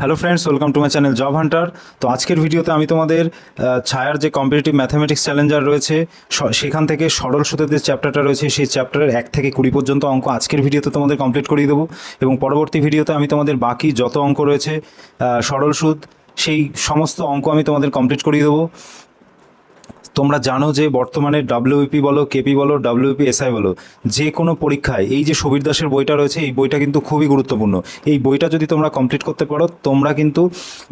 Hello friends welcome to my channel job hunter তো আজকের ভিডিওতে আমি তোমাদের ছায়ার যে কম্পিটিটিভ ম্যাথামেটিক্স চ্যালেঞ্জার রয়েছে সেখান থেকে সরল সুতের যে চ্যাপ্টারটা রয়েছে, সেই চ্যাপ্টারের এক থেকে কুড়ি পর্যন্ত অঙ্ক আজকের ভিডিওতে তোমাদের কমপ্লিট করিয়ে দেবো। এবং পরবর্তী ভিডিওতে আমি তোমাদের বাকি যত অঙ্ক রয়েছে সরল সুদ সেই সমস্ত অঙ্ক আমি তোমাদের কমপ্লিট করিয়ে দেবো। তোমরা জানো যে বর্তমানে ডাব্লিউপি বলো কেপি বলো ডাব্লিউপি এসআই বলো, যে কোনো পরীক্ষায় এই যে সবির দাসের বইটা রয়েছে, এই বইটা কিন্তু খুবই গুরুত্বপূর্ণ। এই বইটা যদি তোমরা কমপ্লিট করতে পারো, তোমরা কিন্তু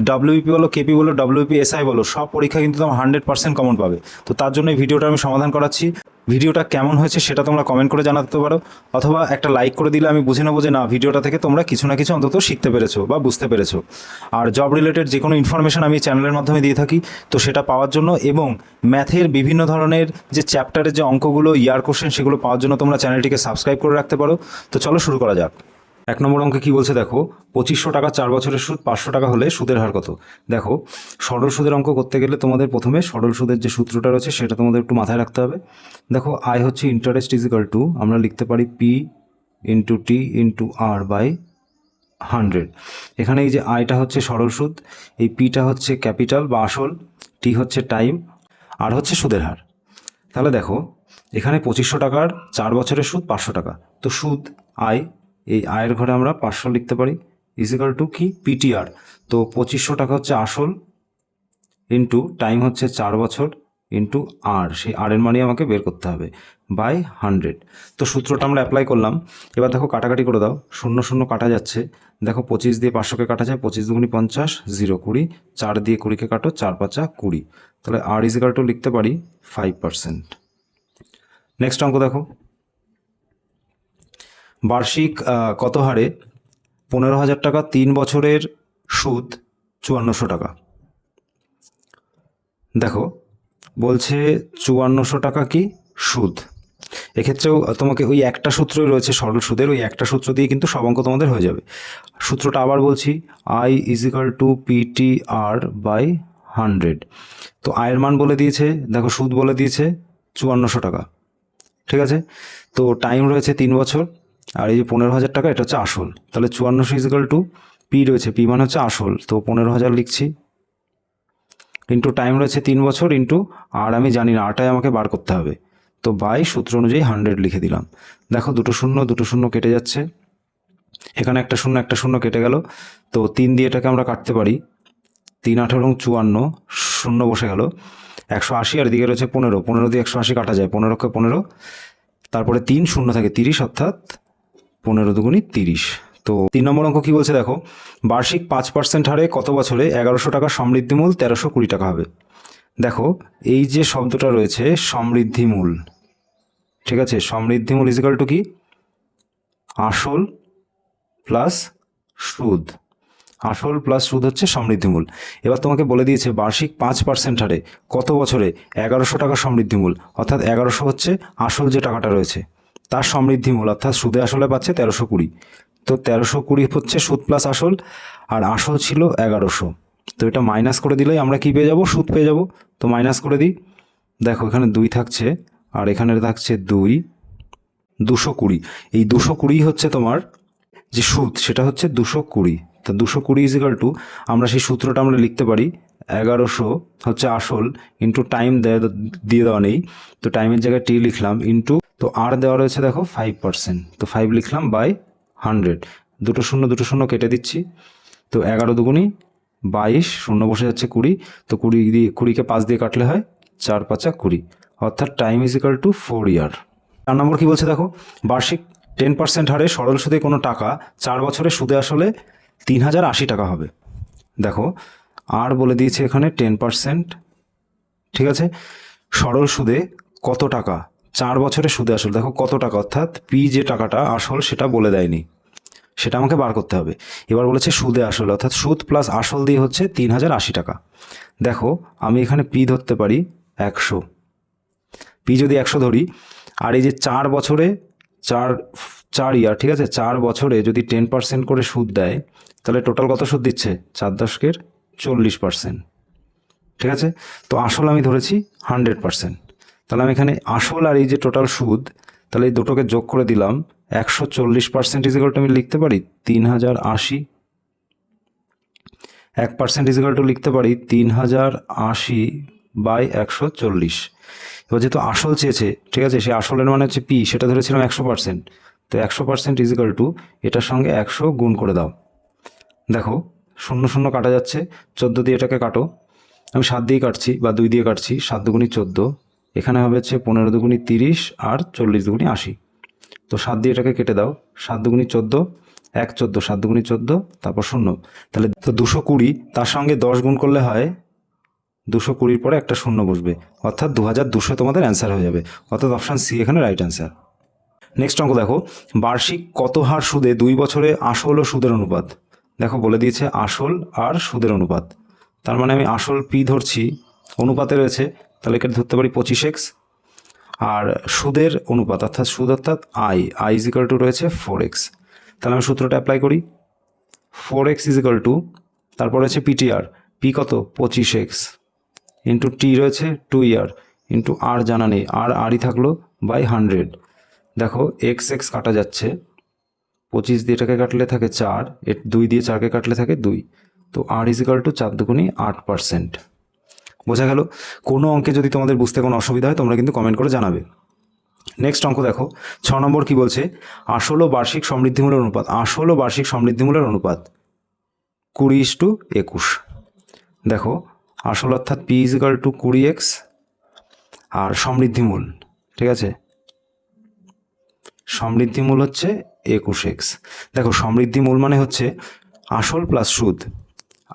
ডাব্লিউপি বলো কেপি বলো ডাব্লিউপি এসআই বলো, সব পরীক্ষা কিন্তু তোমার হান্ড্রেড পার্সেন্ট কমন পাবে। তো তার জন্য এই ভিডিওটা আমি সমাধান করাচ্ছি। ভিডিওটা কেমন হয়েছে সেটা তোমরা কমেন্ট করে জানাতে পারো, অথবা একটা লাইক করে দিলে আমি বুঝে নেব যে না, ভিডিওটা থেকে তোমরা কিছু না কিছু অন্তত শিখতে পেরেছ বা বুঝতে পেরেছ। আর জব রিলেটেড যে কোনো ইনফরমেশান আমি চ্যানেলের মাধ্যমে দিয়ে থাকি, তো সেটা পাওয়ার জন্য এবং ম্যাথের বিভিন্ন ধরনের যে চ্যাপ্টারের যে অঙ্কগুলো ইয়ার কোশ্চেন সেগুলো পাওয়ার জন্য তোমরা চ্যানেলটিকে সাবস্ক্রাইব করে রাখতে পারো। তো চলো শুরু করা যাক। এক নম্বর অঙ্কে কি বলছে দেখো, পঁচিশশো টাকা চার বছরের সুদ, পাঁচশো টাকা হলে সুদের হার কত? দেখো, সরল সুদের অঙ্ক করতে গেলে তোমাদের প্রথমে সরল সুদের যে সূত্রটা রয়েছে সেটা তোমাদের একটু মাথায় রাখতে হবে। দেখো আয় হচ্ছে ইন্টারেস্ট ইজিক্যাল টু আমরা লিখতে পারি P into T into R by hundred এখানে এই যে আয়টা হচ্ছে সরল সুদ, এই পিটা হচ্ছে ক্যাপিটাল বা আসল টি হচ্ছে টাইম আর হচ্ছে সুদের হার। তাহলে দেখো, এখানে পঁচিশশো টাকার চার বছরের সুদ, পাঁচশো টাকা। তো সুদ আয় এই আয়ের ঘরে আমরা পাঁচশো লিখতে পারি ইজিক্যাল টু কি? পিটিআর তো পঁচিশশো টাকা হচ্ছে আসল ইন্টু টাইম হচ্ছে চার বছর ইন্টু আর সেই আরের মানি আমাকে বের করতে হবে বাই হান্ড্রেড তো সূত্রটা আমরা অ্যাপ্লাই করলাম। এবার দেখো কাটাকাটি করে দাও। শূন্য শূন্য কাটা যাচ্ছে। দেখো পঁচিশ দিয়ে পাঁচশোকে কাটা যায়, পঁচিশ দুগুনি পঞ্চাশ জিরো কুড়ি। চার দিয়ে কুড়িকে কাটো, চার পাঁচা কুড়ি। তাহলে আর ইজিক্যাল টু লিখতে পারি ফাইভ পার্সেন্ট নেক্সট অঙ্ক দেখো। বার্ষিক কত হারে? পনেরো হাজার টাকা, তিন বছরের সুদ চুয়ান্নশো টাকা। দেখো, বলছে চুয়ান্নশো টাকা কি সুদ। এক্ষেত্রেও তোমাকে ওই একটা সূত্রই রয়েছে, সরল সুদের, ওই একটা সূত্র দিয়ে কিন্তু সব অঙ্ক তোমাদের হয়ে যাবে। সূত্রটা আবার বলছি I equal to P T R by hundred তো আয়ের মান বলে দিয়েছে, দেখো সুদ বলে দিয়েছে চুয়ান্নশো টাকা। ঠিক আছে? তো টাইম রয়েছে তিন বছর। আর এই যে পনেরো হাজার টাকা, এটা হচ্ছে আসল। তাহলে চুয়ান্নশো ইজিক্যাল টু পি রয়েছে পি মানে হচ্ছে আসল। তো পনেরো হাজার লিখছি। ইন্টু টাইম রয়েছে তিন বছর ইন্টু আর আমি জানি না আটাই আমাকে বার করতে হবে। তো বাই সূত্র অনুযায়ী হান্ড্রেড লিখে দিলাম। দেখো দুটো শূন্য দুটো শূন্য কেটে যাচ্ছে। এখানে একটা শূন্য একটা শূন্য কেটে গেল। তো তিন দিয়ে এটাকে আমরা কাটতে পারি। তিন, আঠারো এবং চুয়ান্ন, শূন্য বসে গেল। একশো আশি আর দিকে রয়েছে পনেরো। পনেরো দিয়ে একশো আশি কাটা যায়। পনেরোকে পনেরো। তারপরে তিন শূন্য থাকে, তিরিশ অর্থাৎ পনেরো দুগুণি তিরিশ। তো তিন নম্বর অঙ্ক কি বলছে দেখো, বার্ষিক পাঁচ পার্সেন্ট হারে কত বছরে এগারোশো টাকা সমৃদ্ধিমূল তেরোশো কুড়ি টাকা হবে? দেখো, এই যে শব্দটা রয়েছে, সমৃদ্ধিমূল, ঠিক আছে? সমৃদ্ধিমূল ইজিক্যাল টু কি? আসল প্লাস সুদ। আসল প্লাস সুদ হচ্ছে সমৃদ্ধিমূল। এবার তোমাকে বলে দিয়েছে, বার্ষিক পাঁচ পার্সেন্ট হারে কত বছরে এগারোশো টাকা সমৃদ্ধিমূল? অর্থাৎ এগারোশো হচ্ছে আসল যে টাকাটা রয়েছে। তার সমৃদ্ধিমূল, অর্থাৎ সুদে আসলে পাচ্ছে তেরোশো কুড়ি। তো তেরোশো কুড়ি হচ্ছে সুদ প্লাস আসল, আর আসল ছিল এগারোশো। তো এটা মাইনাস করে দিলেই আমরা কি পেয়ে যাব? সুদ পেয়ে যাব। তো মাইনাস করে দিই। দেখো, এখানে দুই থাকছে, আর এখানে থাকছে দুই, দুশো কুড়ি। এই দুশো কুড়ি হচ্ছে তোমার যে সুদ, সেটা হচ্ছে দুশো কুড়ি। তো দুশো কুড়ি ইজিক্যাল টু আমরা সেই সূত্রটা আমরা লিখতে পারি, এগারোশো হচ্ছে আসল ইন্টু টাইম দিয়ে দেওয়া নেই। তো টাইমের জায়গায় টি লিখলাম ইন্টু তো আর দেওয়া রয়েছে দেখো ফাইভ পার্সেন্ট তো ফাইভ লিখলাম বাই হান্ড্রেড দুটো শূন্য দুটো শূন্য কেটে দিচ্ছি। তো এগারো দুগুনি বাইশ, শূন্য বসে যাচ্ছে কুড়ি। তো কুড়ি দিয়ে, কুড়িকে পাঁচ দিয়ে কাটলে হয় চার পাঁচা কুড়ি। অর্থাৎ time equal to four year চার নম্বর কী বলছে দেখো? বার্ষিক টেন পার্সেন্ট হারে সরল সুদে কোনো টাকা চার বছরে সুদে আসলে তিন হাজার আশি টাকা হবে। দেখো আর বলে দিয়েছে এখানে টেন পার্সেন্ট ঠিক আছে? সরল সুদে কত টাকা? চার বছরে সুদে আসল। দেখো কত টাকা, অর্থাৎ পি যে টাকাটা আসল সেটা বলে দেয়নি। সেটা আমাকে বার করতে হবে। এবার বলেছে সুদে আসল, অর্থাৎ সুদ প্লাস আসল দিয়ে হচ্ছে তিন হাজার আশি টাকা। দেখো, আমি এখানে পি ধরতে পারি একশো। পি যদি একশো ধরি, আর এই যে চার বছরে, চার চার ইয়ার ঠিক আছে? চার বছরে যদি টেন পার্সেন্ট করে সুদ দেয়, তাহলে টোটাল কত সুদ দিচ্ছে? চার দশকের চল্লিশ পার্সেন্ট ঠিক আছে? তো আসল আমি ধরেছি হান্ড্রেড পার্সেন্ট তাহলে আমি এখানে আসল আর এই যে টোটাল সুদ, তাহলে এই দুটোকে যোগ করে দিলাম, একশো চল্লিশ পার্সেন্ট ইজিকলটা আমি লিখতে পারি তিন হাজার আশি। এক পার্সেন্ট ইজিক্যাল টু লিখতে পারি তিন হাজার আশি বাই একশো চল্লিশ। এবার যেহেতু আসল চেয়েছে, ঠিক আছে সে আসলের মানে হচ্ছে পি সেটা ধরেছিলাম একশো পার্সেন্ট তো একশো পার্সেন্ট ইজিক্যাল টু এটার সঙ্গে একশো গুণ করে দাও। দেখো, শূন্য শূন্য কাটা যাচ্ছে, চোদ্দ দিয়ে এটাকে কাটো। আমি সাত দিয়ে কাটছি বা দুই দিয়ে কাটছি, সাত দুগুণি চোদ্দ। এখানে হবে হচ্ছে পনেরো দুগুণি তিরিশ আর চল্লিশ দুগুণি আশি। তো সাত দিয়ে এটাকে কেটে দাও। সাত দুগুণি চোদ্দ, এক চোদ্দ, সাত দুগুণি চোদ্দ, তারপর শূন্য। তাহলে তো দুশো কুড়ি, তার সঙ্গে দশ গুণ করলে হয় দুশো কুড়ির পরে একটা শূন্য বসবে। অর্থাৎ দু হাজার দুশো তোমাদের অ্যান্সার হয়ে যাবে। অর্থাৎ অপশান সি এখানে রাইট অ্যান্সার নেক্সট অঙ্ক দেখো। বার্ষিক কত হার সুদে দুই বছরে আসল ও সুদের অনুপাত? দেখো, বলে দিয়েছে আসল আর সুদের অনুপাত। তার মানে আমি আসল পি ধরছি, অনুপাতে রয়েছে তাহলে এখানে ধরতে পারি পঁচিশ এক্স। আর সুদের অনুপাত, অর্থাৎ সুদ অর্থাৎ আই আই ইজিক্যাল টু রয়েছে ফোর এক্স। তাহলে আমি সূত্রটা অ্যাপ্লাই করি। ফোর এক্স ইজিক্যাল টু তারপর রয়েছে পিটিআর পি কত? পঁচিশ এক্স। ইন্টু টি রয়েছে টু ইয়ার ইন্টু আর জানা নেই। আর আরই থাকল বাই হান্ড্রেড দেখো এক্স এক্স কাটা যাচ্ছে। পঁচিশ দিয়ে এটাকে কাটলে থাকে চার। এর দুই দিয়ে চারকে কাটলে থাকে দুই। তো আর ইজিক্যাল টু চার দুগুণি আট পার্সেন্ট বোঝা গেল? কোনো অঙ্কে যদি তোমাদের বুঝতে কোনো অসুবিধা হয়, তোমরা কিন্তু কমেন্ট করে জানাবে। নেক্সট অঙ্ক দেখো। ছ নম্বর কি বলছে? আসল বার্ষিক সমৃদ্ধিমূলের অনুপাত। আসল বার্ষিক সমৃদ্ধিমূলের অনুপাত কুড়ি ইস টু একুশ। দেখো, আসল অর্থাৎ পি ইজিক্যাল টু কুড়ি এক্স আর সমৃদ্ধিমূল, ঠিক আছে? সমৃদ্ধিমূল হচ্ছে একুশ এক্স। দেখো, সমৃদ্ধিমূল মানে হচ্ছে আসল প্লাস সুদ,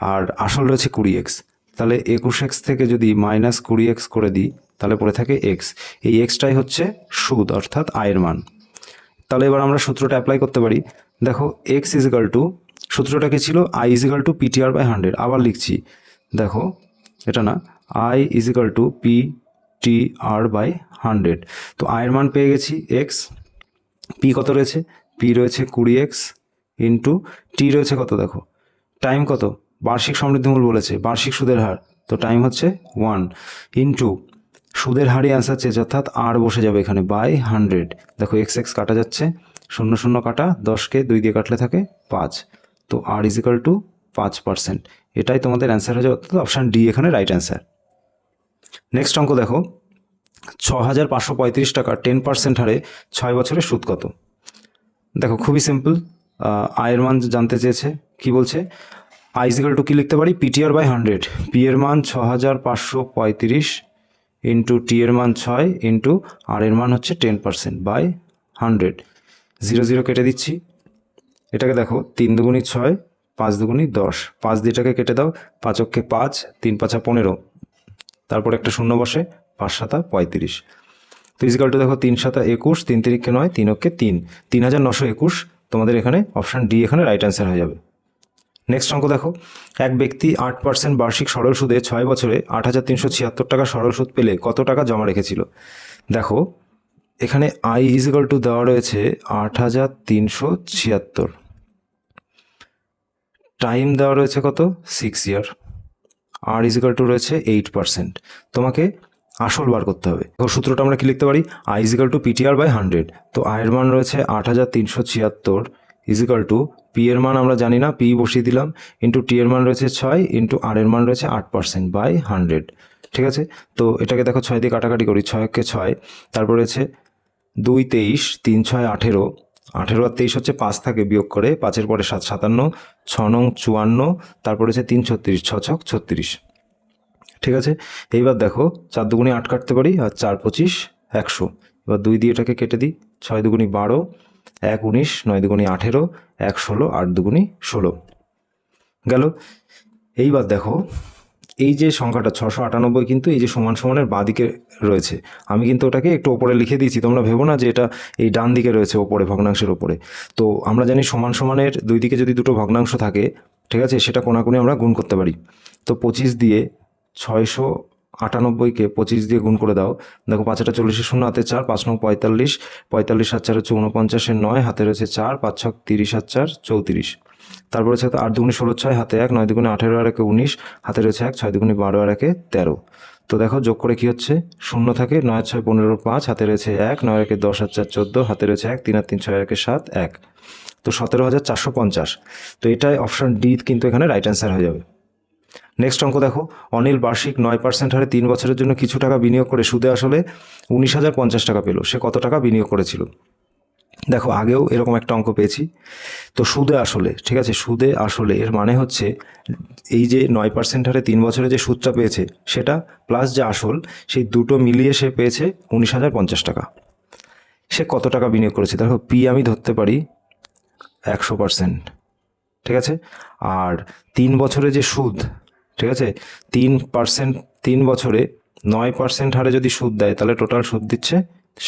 আর আসল রয়েছে কুড়ি এক্স। তাহলে একুশ এক্স থেকে যদি মাইনাস কুড়ি এক্স করে দিই, তাহলে পড়ে থাকে এক্স। এই এক্সটাই হচ্ছে সুদ, অর্থাৎ আয়ের মান। তাহলে এবার আমরা সূত্রটা অ্যাপ্লাই করতে পারি। দেখো, এক্স ইজিক্যাল টু সূত্রটা কি ছিল? I equal to P T R by hundred আবার লিখছি। দেখো, এটা না, I equal to P T R by hundred তো আয়ের মান পেয়ে গেছি এক্স। পি কত রয়েছে? পি রয়েছে কুড়ি এক্স ইন্টু টি রয়েছে কত? দেখো, টাইম কত? বার্ষিক সমৃদ্ধিমূল বলেছে, বার্ষিক সুদের হার। তো টাইম হচ্ছে ওয়ান ইন্টু সুদের হারই অ্যান্সার চেয়েছে, অর্থাৎ আর বসে যাবে এখানে বাই হান্ড্রেড দেখো এক্স এক্স কাটা যাচ্ছে, শূন্য শূন্য কাটা দশকে দুই দিয়ে কাটলে থাকে পাঁচ। তো আর ইজ ইজিক্যাল টু পাঁচ পার্সেন্ট এটাই তোমাদের অ্যান্সার হয়ে যাবে, অর্থাৎ অপশান ডি এখানে রাইট অ্যান্সার নেক্সট অঙ্ক দেখো ছ হাজার পাঁচশো পঁয়ত্রিশ টাকা টেন পার্সেন্ট হারে ছয় বছরের সুদ কত? দেখো খুবই সিম্পল আয়ের মান জানতে চেয়েছে, কি বলছে? আই ইজিক্যাল টু কী লিখতে পারি? পিটিআর বাই হান্ড্রেড পি এর মান ছ হাজার পাঁচশো পঁয়ত্রিশ ইন্টু টি এর মান ছয় ইন্টু আর এর মান হচ্ছে ten percent by hundred zero zero কেটে দিচ্ছি। এটাকে দেখো, তিন দুগুণি ছয়, পাঁচ দুগুণি দশ। পাঁচ দিয়ে এটাকে কেটে দাও, পাঁচ অক্ষে পাঁচ, তিন পাঁচা পনেরো। তারপর একটা শূন্য বসে, পাঁচ সাতা পঁয়ত্রিশ। ফিজিক্যাল টু দেখো, তিন সাতা একুশ, তিন তিরিখকে নয়, তিন অক্ষে তিন। তিন হাজার নশো একুশ, তোমাদের এখানে অপশান ডি এখানে রাইট অ্যান্সার হয়ে যাবে। নেক্সট অঙ্ক দেখো। এক ব্যক্তি আট পার্সেন্ট বার্ষিক সরল সুদে ছয় বছরে আট হাজার তিনশো ছিয়াত্তর টাকা সরল সুদ পেলে কত টাকা জমা রেখেছিল? দেখো, এখানে আই ইজিক্যাল টু দেওয়া রয়েছে আট হাজার তিনশো ছিয়াত্তর। টাইম দেওয়া রয়েছে কত? Six year R equal to রয়েছে এইট পার্সেন্ট তোমাকে আসল বার করতে হবে। তো সূত্রটা আমরা কি লিখতে পারি? I equal to P T R by hundred তো আয়ের মান রয়েছে আট হাজার তিনশো ছিয়াত্তর ইজিক্যাল টু পি এর মান আমরা জানি না পি বসিয়ে দিলাম ইন্টু টি এর মান রয়েছে ছয় ইন্টু আর এর মান রয়েছে আট পার্সেন্ট বাই হান্ড্রেড ঠিক আছে? তো এটাকে দেখো ছয় দিয়ে কাটাকাটি করি ছয়কে ছয়, তারপর রয়েছে দুই তেইশ, তিন ছয় আঠেরো আঠেরো আর তেইশ হচ্ছে পাঁচ থাকে বিয়োগ করে, পাঁচের পরে সাত, সাতান্ন, ছ নং চুয়ান্ন, তারপর হচ্ছে তিন ছত্রিশ, ছ ছক ছত্রিশ। ঠিক আছে? এইবার দেখো, চার দুগুণি আট কাটতে পারি, আর চার পঁচিশ একশো। এবার দুই দিয়ে এটাকে কেটে দিই, ছয় দুগুণি বারো এক উনিশ, নয় দুগুণি আঠেরো, এক ষোলো, আট দুগুণি ষোলো। গেল। এইবার দেখো, এই যে সংখ্যাটা ছশো আটানব্বই কিন্তু এই যে সমান সমানের বাঁদিকে রয়েছে। আমি কিন্তু ওটাকে একটু ওপরে লিখে দিয়েছি, তোমরা ভেবো না যে এটা এই ডান দিকে রয়েছে ওপরে, ভগ্নাংশের ওপরে। তো আমরা জানি সমান সমানের দুই দিকে যদি দুটো ভগ্নাংশ থাকে, ঠিক আছে, সেটা কোনাকুনি আমরা গুণ করতে পারি। তো পঁচিশ দিয়ে ছয়শো আটানব্বইকে পঁচিশ দিয়ে গুণ করে দাও। দেখো, পাঁচ পাঁচটা চল্লিশের শূন্য, হাতে চার, পাঁচ নং পঁয়তাল্লিশ পঁয়তাল্লিশ হাত চার হচ্ছে নয়, হাতে রয়েছে চার, পাঁচ ছক তিরিশ হাত চার চৌত্রিশ। তারপরে হচ্ছে আট দুগুণে ষোলো ছয়, হাতে এক, নয় দুগুণে আঠেরো, আর একে উনিশ, হাতে রয়েছে এক, ছয় দুগুণে বারো, আর একে তেরো। তো দেখো, যোগ করে কি হচ্ছে? শূন্য থাকে, নয় ছয় পনেরো পাঁচ, হাতে রয়েছে এক, নয় একে দশ হাত চার চোদ্দ, হাতে রয়েছে এক, তিন আর তিন ছয় একে সাত এক। তো সতেরো হাজার চারশো পঞ্চাশ। তো এটাই অপশান ডি কিন্তু এখানে রাইট অ্যান্সার হয়ে যাবে। নেক্সট অঙ্ক দেখো। অনিল বার্ষিক নয় পার্সেন্ট হারে তিন বছরের জন্য কিছু টাকা বিনিয়োগ করে সুদে আসলে উনিশ হাজার পঞ্চাশ টাকা পেল। সে কত টাকা বিনিয়োগ করেছিল? দেখো, আগেও এরকম একটা অঙ্ক পেয়েছি। তো সুদে আসলে, ঠিক আছে? সুদে আসলে এর মানে হচ্ছে এই যে নয় পার্সেন্ট হারে তিন বছরে যে সুদটা পেয়েছে, সেটা প্লাস যে আসল, সেই দুটো মিলিয়ে সে পেয়েছে উনিশ হাজার পঞ্চাশ টাকা। সে কত টাকা বিনিয়োগ করেছে? দেখো পি আমি ধরতে পারি একশো পার্সেন্ট ঠিক আছে? আর তিন বছরে যে সুদ ঠিক আছে? তিন পার্সেন্ট তিন বছরে নয় পার্সেন্ট হারে যদি সুদ দেয়, তাহলে টোটাল সুদ দিচ্ছে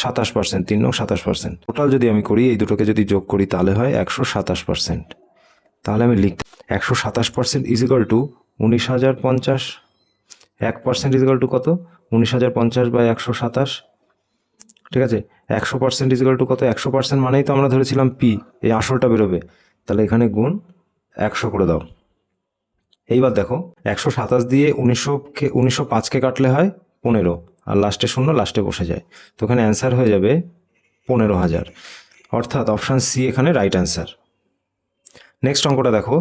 সাতাশ পার্সেন্ট তিন নং সাতাশ পার্সেন্ট টোটাল যদি আমি করি, এই দুটোকে যদি যোগ করি, তাহলে হয় একশো সাতাশ পার্সেন্ট তাহলে আমি লিখ একশো সাতাশ পার্সেন্ট ইজিক্যাল টু উনিশ হাজার পঞ্চাশ। এক পার্সেন্ট ইজিক্যাল টু কত? উনিশ হাজার পঞ্চাশ বাই একশো সাতাশ। ঠিক আছে? একশো পার্সেন্ট ইজিক্যাল টু কত? একশো পার্সেন্ট মানেই তো আমরা ধরেছিলাম পি এই আসলটা বেরোবে। তাহলে এখানে গুণ একশো করে দাও। এইবার দেখো, একশো সাতাশ দিয়ে উনিশশোকে উনিশশো পাঁচকে কাটলে হয় পনেরো, আর লাস্টে শূন্য লাস্টে বসে যায়। তো ওখানে অ্যান্সার হয়ে যাবে পনেরো হাজার। অর্থাৎ অপশান সি এখানে রাইট অ্যান্সার নেক্সট অঙ্কটা দেখো,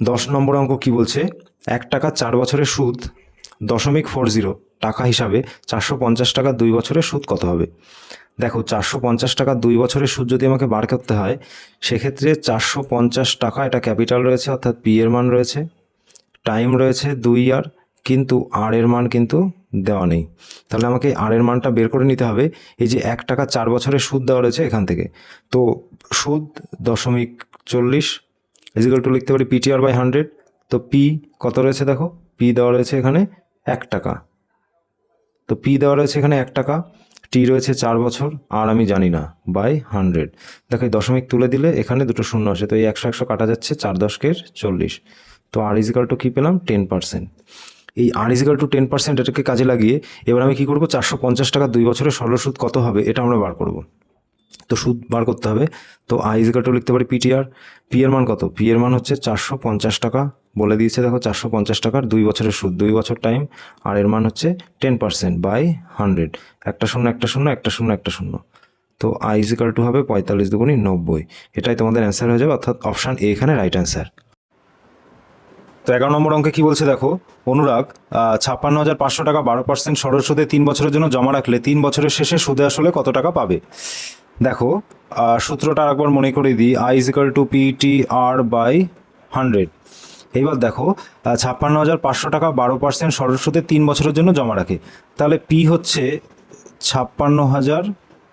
দশ নম্বর অঙ্ক কি বলছে? এক টাকা চার বছরের সুদ, দশমিক ফোর জিরো টাকা হিসাবে চারশো পঞ্চাশ টাকা দুই বছরের সুদ কত হবে? দেখো, চারশো পঞ্চাশ টাকা দুই বছরের সুদ যদি আমাকে বার করতে হয়, সেক্ষেত্রে চারশো পঞ্চাশ টাকা এটা ক্যাপিটাল রয়েছে, অর্থাৎ পি এর মান রয়েছে, টাইম রয়েছে দুই আর কিন্তু আর এর মান কিন্তু দেওয়া নেই। তাহলে আমাকে আর এর মানটা বের করে নিতে হবে, এই যে এক টাকা চার বছরের সুদ দেওয়া রয়েছে এখান থেকে। তো সুদ দশমিক চল্লিশ ইজিক্যাল টু লিখতে পারি P T R by hundred তো পি কত রয়েছে দেখো? পি দেওয়া রয়েছে এখানে এক টাকা। তো পি দেওয়া রয়েছে এখানে এক টাকা টি রয়েছে চার বছর, আর আমি জানি না বাই হান্ড্রেড দেখো দশমিক তুলে দিলে এখানে দুটো শূন্য আসে, তো এই একশো একশো কাটা যাচ্ছে চার দশকের চল্লিশ। তো আর ইজিক্যাল টু কী পেলাম? টেন পার্সেন্ট এই R equal to ten percent এটাকে কাজে লাগিয়ে, এবার আমি কী করব? চারশো পঞ্চাশ টাকা দুই বছরের সরল সুদ কত হবে? এটা আমরা বার করব। তো সুদ বার করতে হবে। তো আই ইজিক্যাল টু লিখতে পারি পিটিআর পি এর মান কত? পি এর মান হচ্ছে চারশো পঞ্চাশ টাকা। বলে দিয়েছে দেখো চারশো পঞ্চাশ টাকার দুই বছরের সুদ, দুই বছর টাইম আর এর মান হচ্ছে টেন পার্সেন্ট বাই হান্ড্রেড একটা শূন্য একটা শূন্য একটা শূন্য একটা শূন্য। তো আই টু হবে পঁয়তাল্লিশ দুগুণি নব্বই। এটাই তোমাদের অ্যান্সার হয়ে যাবে, অর্থাৎ অপশান এ এখানে রাইট অ্যান্সার তো এগারো নম্বর অঙ্কে কি বলছে দেখো? অনুরাগ ছাপ্পান্ন হাজার পাঁচশো টাকা বারো পার্সেন্ট সরল সুদে তিন বছরের জন্য জমা রাখলে তিন বছরের শেষে সুদে আসলে কত টাকা পাবে? দেখো সূত্রটা একবার মনে করে দিই I equal to P T R by hundred এইবার দেখো ছাপ্পান্ন হাজার পাঁচশো টাকা বারো পার্সেন্ট সুদে তিন বছরের জন্য জমা রাখে। তাহলে পি হচ্ছে ছাপ্পান্ন হাজার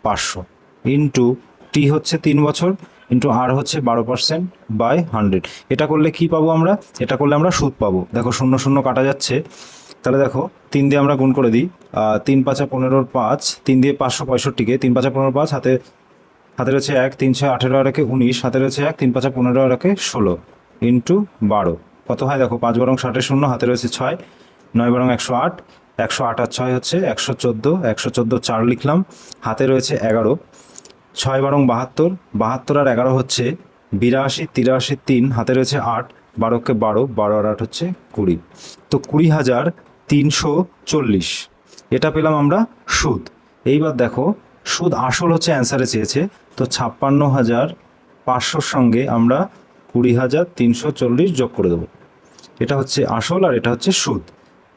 পাঁচশো ইন্টু টি হচ্ছে তিন বছর ইন্টু আর হচ্ছে বারো পার্সেন্ট বাই হান্ড্রেড এটা করলে কি পাবো আমরা? এটা করলে আমরা সুদ পাবো। দেখো, শূন্য শূন্য কাটা যাচ্ছে। তাহলে দেখো, তিন দিয়ে আমরা গুণ করে দিই তিন পাঁচা পনেরোর পাঁচ, তিন দিয়ে পাঁচশো পঁয়ষট্টিকে, তিন পাঁচা পনেরো পাঁচ, হাতে হাতে রয়েছে এক, তিন ছয় আঠেরো আর একে উনিশ হাতে রয়েছে এক, তিন পাঁচা পনেরো আর একে ষোলো ইন্টু বারো। কত হয় দেখো, পাঁচ বরং ষাটের শূন্য হাতে রয়েছে ছয়, নয় বরং একশো আট একশো আট আর ছয় হচ্ছে একশো চোদ্দ একশো চোদ্দ চার লিখলাম হাতে রয়েছে এগারো, ছয় বারং বাহাত্তর বাহাত্তর আর এগারো হচ্ছে বিরাশি, তিরাশি তিন হাতে রয়েছে আট, বারোকে বারো বারো আর আট হচ্ছে কুড়ি। তো কুড়ি হাজার তিনশো চল্লিশ। এটা পেলাম আমরা সুদ। এইবার দেখো, সুদ আসল হচ্ছে অ্যান্সারে চেয়েছে, তো ছাপ্পান্ন হাজার পাঁচশোর সঙ্গে আমরা কুড়ি হাজার তিনশো চল্লিশ যোগ করে দেবো। এটা হচ্ছে আসল আর এটা হচ্ছে সুদ।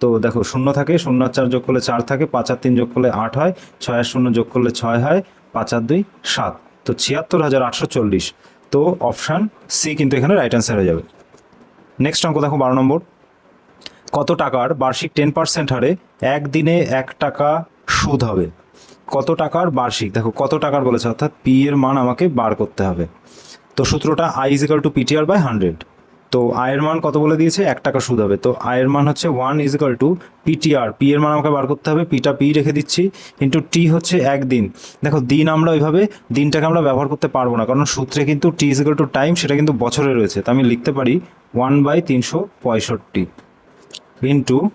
তো দেখো, শূন্য থাকে, শূন্য চার যোগ করলে চার থাকে, পাঁচ আর তিন যোগ করলে আট হয়, ছয় আর শূন্য যোগ করলে ছয় হয়, পাঁচ আর দুই, সাত। তো ছিয়াত্তর হাজার আটশো চল্লিশ। তো অপশান সি কিন্তু এখানে রাইট অ্যান্সার হয়ে যাবে। নেক্সট অঙ্ক দেখো, বারো নম্বর। কত টাকার বার্ষিক টেন পার্সেন্ট হারে একদিনে এক টাকা সুদ হবে? কত টাকার বার্ষিক? দেখো, কত টাকার বলেছে, অর্থাৎ পি এর মান আমাকে বার করতে হবে। তো সূত্রটা I equal to P T R by hundred তো আয়ের মান কত বলে দিয়েছে? এক টাকা সুদ হবে। তো আয়ের মান হচ্ছে one equal to P T R P এর মান আমাকে বার করতে হবে। পিটা পি রেখে দিচ্ছি। কিন্তু টি হচ্ছে একদিন দেখো, দিন আমরা ওইভাবে, দিনটাকে আমরা ব্যবহার করতে পারব না। কারণ সূত্রে কিন্তু T is equal to time সেটা কিন্তু বছরে রয়েছে। তো আমি লিখতে পারি ওয়ান বাই তিনশো পঁয়ষট্টি। ইন্টু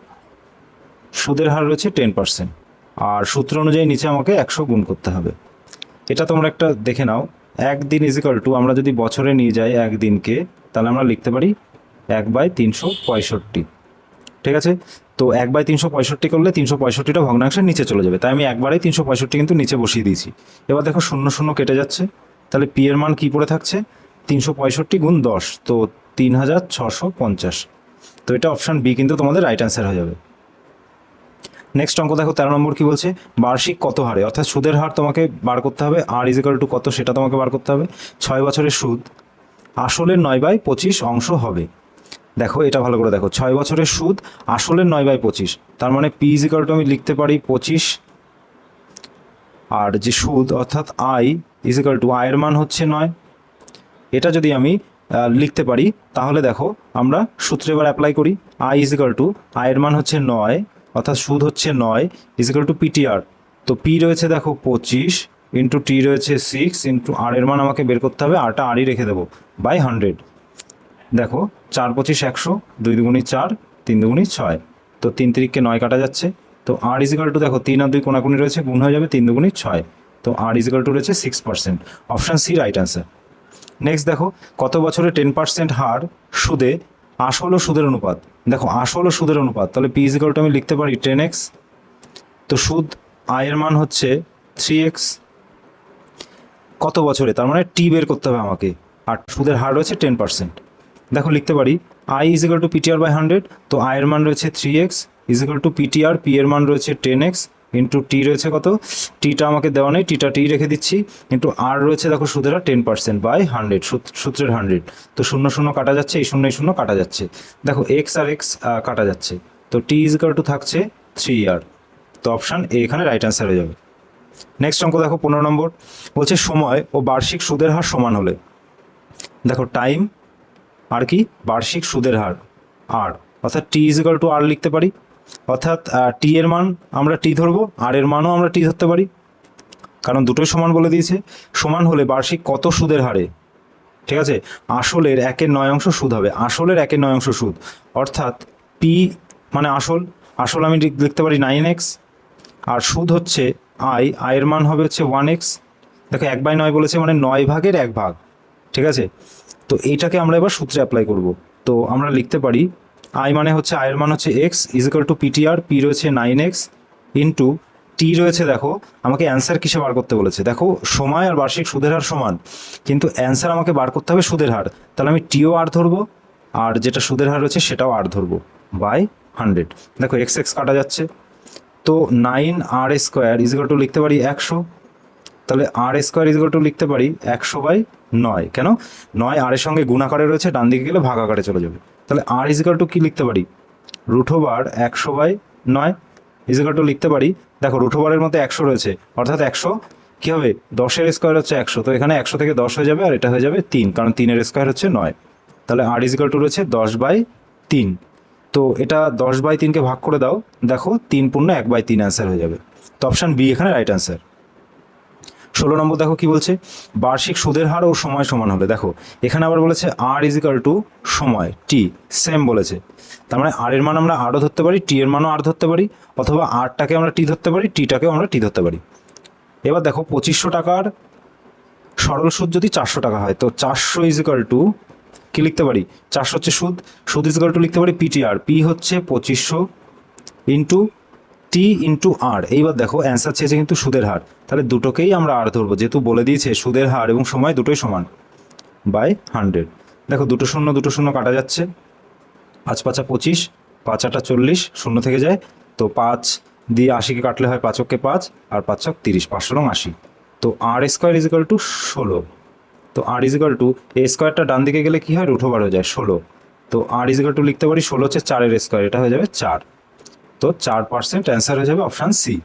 সুদের হার রয়েছে টেন পার্সেন্ট আর সূত্র অনুযায়ী নিচে আমাকে একশো গুণ করতে হবে। এটা তোমরা একটা দেখে নাও। একদিন ইজিক্যাল টু আমরা যদি বছরে নিয়ে যাই একদিনকে, তাহলে আমরা লিখতে পারি এক বাই তিনশো পঁয়ষট্টি। ঠিক আছে? তো এক বাই তিনশো পঁয়ষট্টি করলে তিনশো পঁয়ষট্টিটা ভগ্নাংশের নিচে চলে যাবে। তাই আমি একবারেই তিনশো পঁয়ষট্টি কিন্তু নিচে বসিয়ে দিয়েছি। এবার দেখো শূন্য শূন্য কেটে যাচ্ছে। তাহলে পি এর মান কী পড়ে থাকছে? তিনশো পঁয়ষট্টি গুণ দশ, তো তিন হাজার ছশো পঞ্চাশ। তো এটা অপশান বি কিন্তু তোমাদের রাইট অ্যান্সার হয়ে যাবে। নেক্সট অঙ্ক দেখো, তেরো নম্বর কি বলছে? বার্ষিক কত হারে? অর্থাৎ সুদের হার তোমাকে বার করতে হবে। আর ইজিক্যাল টু কত, সেটা তোমাকে বার করতে হবে। ছয় বছরের সুদ। আসলের নয় বাই পঁচিশ অংশ হবে। দেখো, এটা ভালো করে দেখো। ছয় বছরের সুদ আসলের নয় বাই পঁচিশ। তার মানে পি ইজিক্যাল টু আমি লিখতে পারি পঁচিশ। আর যে সুদ, অর্থাৎ আই ইজিক্যাল টু আয়ের মান হচ্ছে নয়। এটা যদি আমি লিখতে পারি, তাহলে দেখো আমরা সূত্রে এবার অ্যাপ্লাই করি। আই ইজিক্যাল টু আয়ের মান হচ্ছে নয়, অর্থাৎ সুদ হচ্ছে নয় ইজিক্যাল টু পিটিআর তো পি রয়েছে দেখো পঁচিশ ইন্টু টি রয়েছে সিক্স ইন্টু আর এর মান আমাকে বের করতে হবে আরটা আরই রেখে দেবো বাই হান্ড্রেড দেখো, চার পঁচিশ একশো, দুই দুগুণি চার, তিন দুগুণি ছয়। তো তিন তিরিককে নয় কাটা যাচ্ছে। তো আর ইজিক্যাল টু দেখো, তিন আর দুই কোনাকুনি রয়েছে, গুণ হয়ে যাবে তিন দুগুণি ছয়। তো আর ইজিক্যাল টু রয়েছে six percent option C right answer next দেখো, কত বছরে টেন পার্সেন্ট হার সুদে আসল ও সুদের অনুপাত? দেখো, আসল ও সুদের অনুপাত, তাহলে পি ইজিক্যাল টু আমি লিখতে পারি টেন এক্স তো সুদ আয়ের মান হচ্ছে থ্রি এক্স কত বছরে? তার মানে টি বের করতে হবে আমাকে, আর সুদের হার রয়েছে টেন পার্সেন্ট দেখো, লিখতে পারি I equal to P T R by hundred তো আয়ের মান রয়েছে three X equal to P T R P এর মান রয়েছে টেন এক্স ইন্টু টি রয়েছে কত? টিটা আমাকে দেওয়া নেই টিটা টি রেখে দিচ্ছি। কিন্তু আর রয়েছে, দেখো সুদের হার টেন পার্সেন্ট বাই হান্ড্রেড সূত্রের হান্ড্রেড তো শূন্য শূন্য কাটা যাচ্ছে, এই শূন্য এই শূন্য কাটা যাচ্ছে। দেখো এক্স আর এক্স কাটা যাচ্ছে। তো টি ইজিক্যাল টু থাকছে থ্রি আর তো অপশান এ এখানে রাইট অ্যান্সার হয়ে যাবে। নেক্সট অঙ্ক দেখো, পনেরো নম্বর। বলছে সময় ও বার্ষিক সুদের হার সমান হলে। দেখো টাইম আর কি? বার্ষিক সুদের হার আর অর্থাৎ টি ইজিক্যাল টু আর লিখতে পারি। অর্থাৎ টি এর মান আমরা টি ধরবো আর এর মানও আমরা টি ধরতে পারি। কারণ দুটোই সমান বলে দিয়েছে। সমান হলে বার্ষিক কত সুদের হারে? ঠিক আছে? আসলের একের নয় অংশ সুদ হবে। আসলের একের নয় অংশ সুদ। অর্থাৎ পি মানে আসল। আসল আমি লিখ- লিখতে পারি নাইন এক্স আর সুদ হচ্ছে আই আয়ের মান হবে হচ্ছে ওয়ান এক্স দেখো, এক বাই নয় বলেছে মানে নয় ভাগের এক ভাগ। ঠিক আছে? তো এইটাকে আমরা এবার সূত্রে অ্যাপ্লাই করব। তো আমরা লিখতে পারি আই মানে হচ্ছে আয়ের মান হচ্ছে X equal to P T R P রয়েছে নাইন এক্স ইন্টু টি রয়েছে দেখো, আমাকে অ্যান্সার কিসে বার করতে বলেছে? দেখো, সময় আর বার্ষিক সুদের হার সমান, কিন্তু অ্যান্সার আমাকে বার করতে হবে সুদের হার। তাহলে আমি টিও আর ধরবো, আর যেটা সুদের হার রয়েছে সেটাও আর ধরবো বাই হান্ড্রেড দেখো এক্স এক্স কাটা যাচ্ছে। তো nine R square equal to লিখতে পারি একশো। তাহলে আর স্কোয়ার ইজিক্যাল টু লিখতে পারি একশো বাই নয়। কেন? নয় আর এর সঙ্গে গুণাকারে রয়েছে ডান দিকে গেলে ভাগ আকারে চলে যাবে। তাহলে আর ইজিক্যাল টু কী লিখতে পারি? রুঠোবার একশো বাই নয় ইজিক্যাল টু লিখতে পারি। দেখো রুঠোবারের মধ্যে একশো রয়েছে। অর্থাৎ একশো, কী হবে? দশের স্কোয়ার হচ্ছে একশো। তো এখানে একশো থেকে দশ হয়ে যাবে আর এটা হয়ে যাবে তিন, কারণ তিনের স্কোয়ার হচ্ছে নয়। তাহলে আর ইজিক্যাল টু রয়েছে দশ বাই তিন। তো এটা দশ বাই তিনকে ভাগ করে দাও। দেখো, তিন পূর্ণ এক বাই তিন অ্যান্সার হয়ে যাবে। তো অপশান বি এখানে রাইট অ্যান্সার ষোলো নম্বর দেখো কি বলছে? বার্ষিক সুদের হার ও সময় সমান হলে দেখো, এখানে আবার বলেছে আর ইজিক্যাল টু সময় টি সেম বলেছে। তার মানে আর এর মান আমরা আরও ধরতে পারি টি এর মানও আর ধরতে পারি, অথবা আরটাকে আমরা টি ধরতে পারি টিটাকেও আমরা টি ধরতে পারি। এবার দেখো, পঁচিশশো টাকার সরল সুদ যদি চারশো টাকা হয়, তো চারশো ইজিক্যাল টু কি লিখতে পারি? চারশো হচ্ছে সুদ সুদ ইজিক্যাল টু লিখতে পারি পিটিআর পি হচ্ছে পঁচিশশো ইন্টু টি ইন্টু আর এইবার দেখো অ্যান্সার চেয়েছে কিন্তু সুদের হার। তাহলে দুটোকেই আমরা আর ধরবো। যেহেতু বলে দিয়েছে, সুদের হার এবং সময় দুটোই সমান। বাই হান্ড্রেড দেখো, দুটো শূন্য দুটো শূন্য কাটা যাচ্ছে। পাঁচ পাঁচা পঁচিশ, পাঁচ আটা চল্লিশ, শূন্য থেকে যায়। তো পাঁচ দিয়ে আশিকে কাটলে হয় পাঁচককে পাঁচ, আর পাঁচ ছক তিরিশ, পাঁচশো রং আশি। তো আর স্কোয়ার ইজিক্যাল টু ষোলো। তো আর ইজিক্যাল টু এ স্কোয়ারটা ডান দিকে গেলে কী হয়? রুঠোবার হয়ে যায় ষোলো। তো আর ইজিক্যাল টু লিখতে পারি ষোলো হচ্ছে চারের স্কোয়ার এটা হয়ে যাবে চার। তো চার পার্সেন্ট অ্যান্সার হয়ে যাবে অপশান সি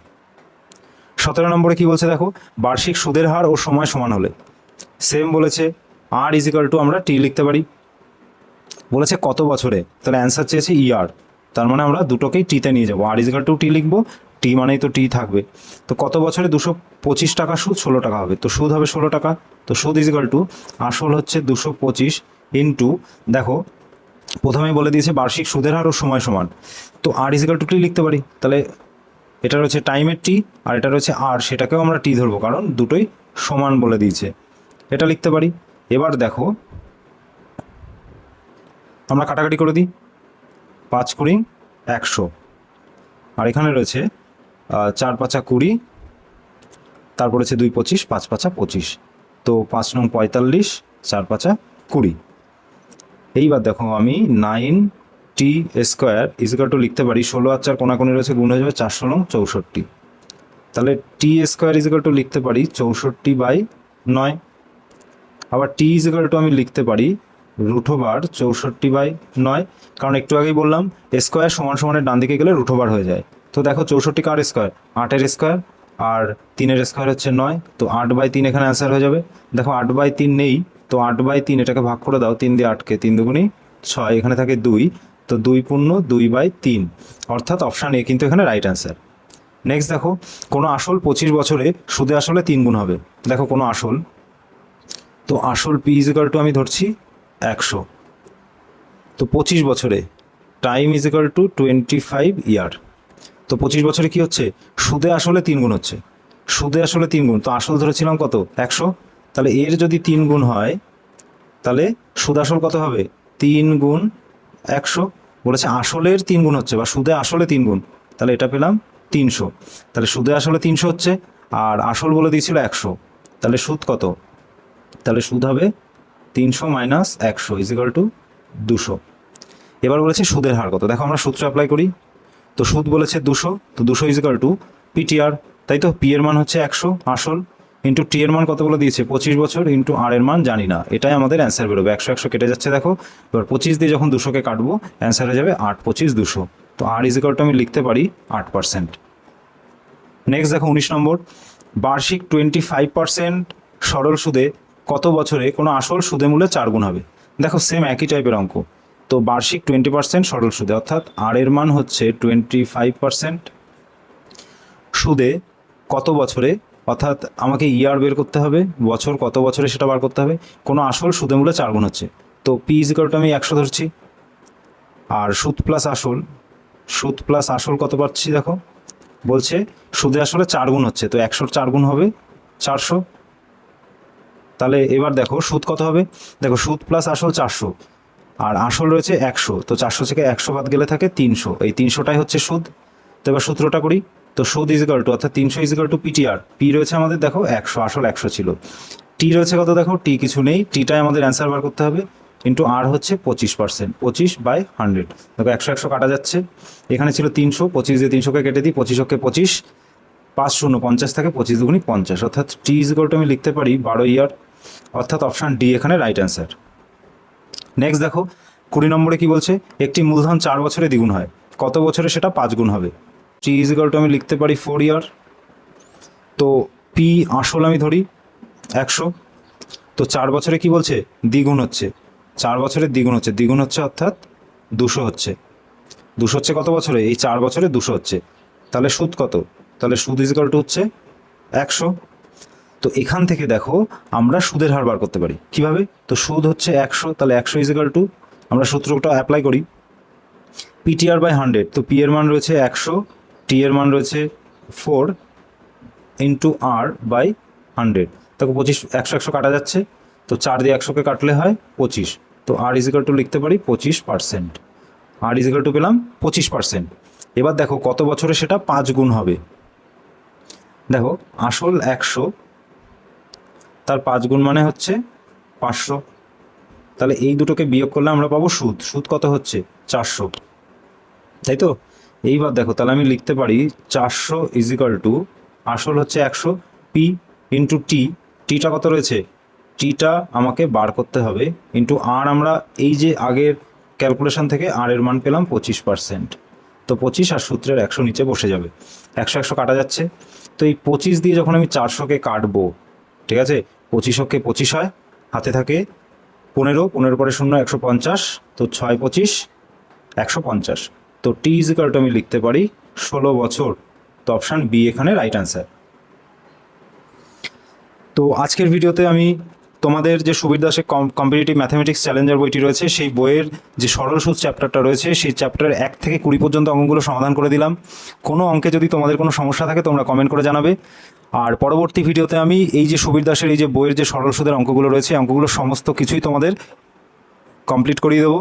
সতেরো নম্বরে কি বলছে দেখো, বার্ষিক সুদের হার ও সময় সমান হলে। সেম বলেছে আর ইজিক্যাল টু আমরা টি লিখতে পারি। বলেছে কত বছরে? তাহলে অ্যান্সার চেয়েছে ইয়ার তার মানে আমরা দুটোকেই টিতে নিয়ে যাব। আর ইজিক্যাল টু টি লিখব টি মানেই তো টি থাকবে। তো কত বছরে দুশো পঁচিশ টাকা সুদ? ষোলো টাকা হবে। তো সুদ হবে ষোলো টাকা। তো সুদ ইজিক্যাল টু আসল হচ্ছে দুশো পঁচিশ ইন্টু দেখো প্রথমেই বলে দিয়েছে বার্ষিক সুদের হার ও সময় সমান। তো আর ইজিক্যাল টু টি লিখতে পারি। তাহলে এটা রয়েছে টাইমের টি আর এটা রয়েছে আর সেটাকেও আমরা টি ধরবো, কারণ দুটোই সমান বলে দিয়েছে। এটা লিখতে পারি। এবার দেখো, আমরা কাটাকাটি করে দিই। পাঁচ কুড়ি, একশো। আর এখানে রয়েছে চার পাঁচা কুড়ি, তারপর হচ্ছে দুই পঁচিশ, পাঁচ পাঁচা পঁচিশ। তো পাঁচ নং পঁয়তাল্লিশ, চার পাঁচা কুড়ি। এইবার দেখো আমি nine T square equal to লিখতে পারি ষোলো আর চার কোনাকুনি রয়েছে, গুণ হয়ে যাবে চারশো নং চৌষট্টি। তাহলে টি স্কোয়ার ইজিকাল টু লিখতে পারি চৌষট্টি বাই নয়। আবার টি ইজিকাল টু আমি লিখতে পারি ওভার চৌষট্টি বাই নয়। কারণ একটু আগেই বললাম স্কোয়ার সমান সমানের ডান দিকে গেলে ওভার হয়ে যায়। তো দেখো চৌষট্টি কার স্কোয়ার আটের স্কোয়ার আর তিনের স্কোয়ার হচ্ছে নয়। তো আট বাই তিন এখানে অ্যান্সার হয়ে যাবে। দেখো আট বাই তিন নেই। তো আট বাই তিন, এটাকে ভাগ করে দাও, তিন দিয়ে আটকে, তিন দুগুনি ছয়, এখানে থাকে দুই, তো দুই পূর্ণ দুই বাই তিন। অর্থাৎ অপশান এ কিন্তু এখানে রাইট অ্যান্সার নেক্সট দেখো, কোনো আসল পঁচিশ বছরে সুদে আসলে তিন গুণ হবে। দেখো কোনো আসল। তো আসল পি ইজিক্যাল টু আমি ধরছি একশো। তো পঁচিশ বছরে time equal to twenty five year তো পঁচিশ বছরে কি হচ্ছে? সুদে আসলে তিন গুণ হচ্ছে। সুদে আসলে তিন গুণ। তো আসল ধরেছিলাম কত? একশো। তাহলে এর যদি তিন গুণ হয়, তাহলে সুদ আসল কত হবে? তিন গুণ একশো। বলেছে আসলের তিন গুণ হচ্ছে, বা সুদে আসলে তিন গুণ। তাহলে এটা পেলাম তিনশো। তাহলে সুদে আসলে তিনশো হচ্ছে, আর আসল বলে দিয়েছিল একশো। তাহলে সুদ কত? তাহলে সুদ হবে তিনশো মাইনাস একশো ইজিক্যাল টু দুশো। এবার বলেছে সুদের হার কত? দেখো আমরা সূত্র অ্যাপ্লাই করি। তো সুদ বলেছে দুশো, তো দুশো ইজিক্যাল টু পিটিআর তাই তো? পি এর মান হচ্ছে একশো, আসল। ইন্টু টি এর মান কত বলে দিয়েছে? পঁচিশ বছর ইন্টু আর এর মান জানি না। এটাই আমাদের অ্যান্সার বেরোবে। একশো একশো কেটে যাচ্ছে, দেখো। এবার পঁচিশ দিয়ে যখন দুশোকে কাটবো অ্যান্সার হয়ে যাবে আট পঁচিশ দুশো। তো আর ইজিক্যাল টু আমি লিখতে পারি আট পার্সেন্ট নেক্সট দেখো, উনিশ নম্বর। বার্ষিক টোয়েন্টি ফাইভ পার্সেন্ট সরল সুদে কত বছরে কোনো আসল সুদে মূল্যে চার গুণ হবে? দেখো সেম একই টাইপের অঙ্ক। তো বার্ষিক টোয়েন্টি পার্সেন্ট সরল সুদে, অর্থাৎ আর এর মান হচ্ছে টোয়েন্টি ফাইভ পার্সেন্ট সুদে কত বছরে অর্থাৎ আমাকে ইয়ার বের করতে হবে, বছর কত বছরে সেটা বার করতে হবে, কোনো আসল সুদে মূল্যে চার গুণ হচ্ছে। তো পি ইজিকালটা আমি একশো ধরছি। আর সুদ প্লাস আসল, সুদ প্লাস আসল কত পাচ্ছি দেখো? বলছে সুদে আসলে চার গুণ হচ্ছে, তো একশোর চার গুণ হবে, চারশো। তাহলে এবার দেখো সুদ কত হবে? দেখো সুদ প্লাস আসল চারশো, আর আসল রয়েছে একশো, তো চারশো থেকে একশো বাদ গেলে থাকে তিনশো, এই তিনশোটাই হচ্ছে সুদ। তো এবার সূত্রটা করি। তো সুদ ইজিকাল টু অর্থাৎ তিনশো ইজিকাল টু পিটিআর পি রয়েছে আমাদের, দেখো, একশো, আসল একশো ছিল। টি রয়েছে কত, দেখো টি কিছু নেই। টিটাই আমাদের অ্যান্সার বার করতে হবে। ইন্টু আর হচ্ছে পঁচিশ পার্সেন্ট পঁচিশ বাই হান্ড্রেড দেখো, একশো একশো কাটা যাচ্ছে। এখানে ছিল তিনশো, পঁচিশ দিয়ে তিনশোকে কেটে দিই পঁচিশকে পঁচিশ পাঁচ শূন্য পঞ্চাশ থাকে পঁচিশ দুগুনি পঞ্চাশ। অর্থাৎ টি ইজিকাল টু আমি লিখতে পারি বারো ইয়ার অর্থাৎ অপশান ডি এখানে রাইট অ্যান্সার নেক্সট দেখো, কুড়ি নম্বরে কি বলছে? একটি মূলধন চার বছরে দ্বিগুণ হয়। কত বছরে সেটা পাঁচ গুণ হবে? টি ইজিকাল টু আমি লিখতে পারি ফোর ইয়ার তো পি আসল আমি ধরি একশো, তো চার বছরে কি বলছে? দ্বিগুণ হচ্ছে। চার বছরে দ্বিগুণ হচ্ছে। দ্বিগুণ হচ্ছে অর্থাৎ দুশো হচ্ছে। দুশো হচ্ছে কত বছরে? এই চার বছরে দুশো হচ্ছে। তাহলে সুদ কত? তাহলে সুদ ইজিকাল টু হচ্ছে একশো। তো এখান থেকে দেখো, আমরা সুদের হার বার করতে পারি। কীভাবে? তো সুদ হচ্ছে একশো, তাহলে একশো ইজিক্যাল টু আমরা সূত্রটা অ্যাপ্লাই করি। পিটিআর বাই হান্ড্রেড তো পি এর মান রয়েছে একশো টি এর মান রয়েছে four into R by hundred দেখো পঁচিশ, একশো একশো কাটা যাচ্ছে, তো চার দিয়ে একশোকে কাটলে হয় পঁচিশ। তো আর ইজিক্যাল টু লিখতে পারি পঁচিশ পার্সেন্ট আর ইজিক্যাল টু পেলাম পঁচিশ পার্সেন্ট এবার দেখো কত বছরে সেটা পাঁচ গুণ হবে। দেখো, আসল একশো, তার পাঁচ গুণ মানে হচ্ছে পাঁচশো। তাহলে এই দুটোকে বিয়োগ করলে আমরা পাবো সুদ। সুদ কত হচ্ছে? চারশো। তাই তো? এইবার দেখো, তাহলে আমি লিখতে পারি চারশো ইজিক্যাল টু আসল হচ্ছে একশো পি ইন্টু টি টিটা কত রয়েছে? টিটা আমাকে বার করতে হবে ইন্টু আর আমরা এই যে আগের ক্যালকুলেশন থেকে আর এর মান পেলাম পঁচিশ পার্সেন্ট তো পঁচিশ আর সূত্রের একশো নিচে বসে যাবে। একশো একশো কাটা যাচ্ছে। তো এই পঁচিশ দিয়ে যখন আমি চারশোকে কাটবো, ঠিক আছে? পঁচিশ হকে পঁচিশ হয়, হাতে থাকে পনেরো পনেরো পরে শূন্য একশো পঞ্চাশ, তো ছয় পঁচিশ, একশো পঞ্চাশ। তো টি ইজিক্যাল টু আমি লিখতে পারি ষোলো বছর। তো অপশান বি এখানে রাইট অ্যান্সার তো আজকের ভিডিওতে আমি তোমাদের যে সুবীর দাসের কম্পিটিটিভ ম্যাথামেটিক্স চ্যালেঞ্জার বইটি রয়েছে, সেই বইয়ের যে সরল সুদ চ্যাপ্টারটা রয়েছে, সেই চ্যাপ্টার এক থেকে কুড়ি পর্যন্ত অঙ্কগুলো সমাধান করে দিলাম। কোনো অঙ্কে যদি তোমাদের কোনো সমস্যা থাকে, তোমরা কমেন্ট করে জানাবে। আর পরবর্তী ভিডিওতে আমি এই যে সুবীর দাসের এই যে বইয়ের যে সরল সুদের অঙ্কগুলো রয়েছে অঙ্কগুলো সমস্ত কিছুই তোমাদের কমপ্লিট করিয়ে দেবো।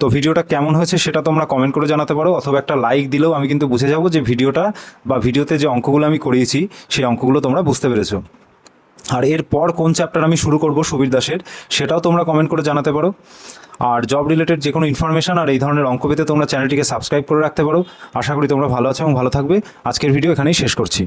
তো ভিডিওটা কেমন হয়েছে সেটা তোমরা কমেন্ট করে জানাতে পারো, অথবা একটা লাইক দিলেও আমি কিন্তু বুঝে যাব যে ভিডিওটা বা ভিডিওতে যে অঙ্কগুলো আমি করিয়েছি, সেই অঙ্কগুলো তোমরা বুঝতে পেরেছ। আর এরপর কোন চ্যাপ্টার আমি শুরু করব সুবীর দাসের, সেটাও তোমরা কমেন্ট করে জানাতে পারো। আর জব রিলেটেড যে কোনো ইনফরমেশন আর এই ধরনের অঙ্ক পেতে তোমরা চ্যানেলটিকে সাবস্ক্রাইব করে রাখতে পারো। আশা করি তোমরা ভালো আছো এবং ভালো থাকবে। আজকের ভিডিও এখানেই শেষ করছি।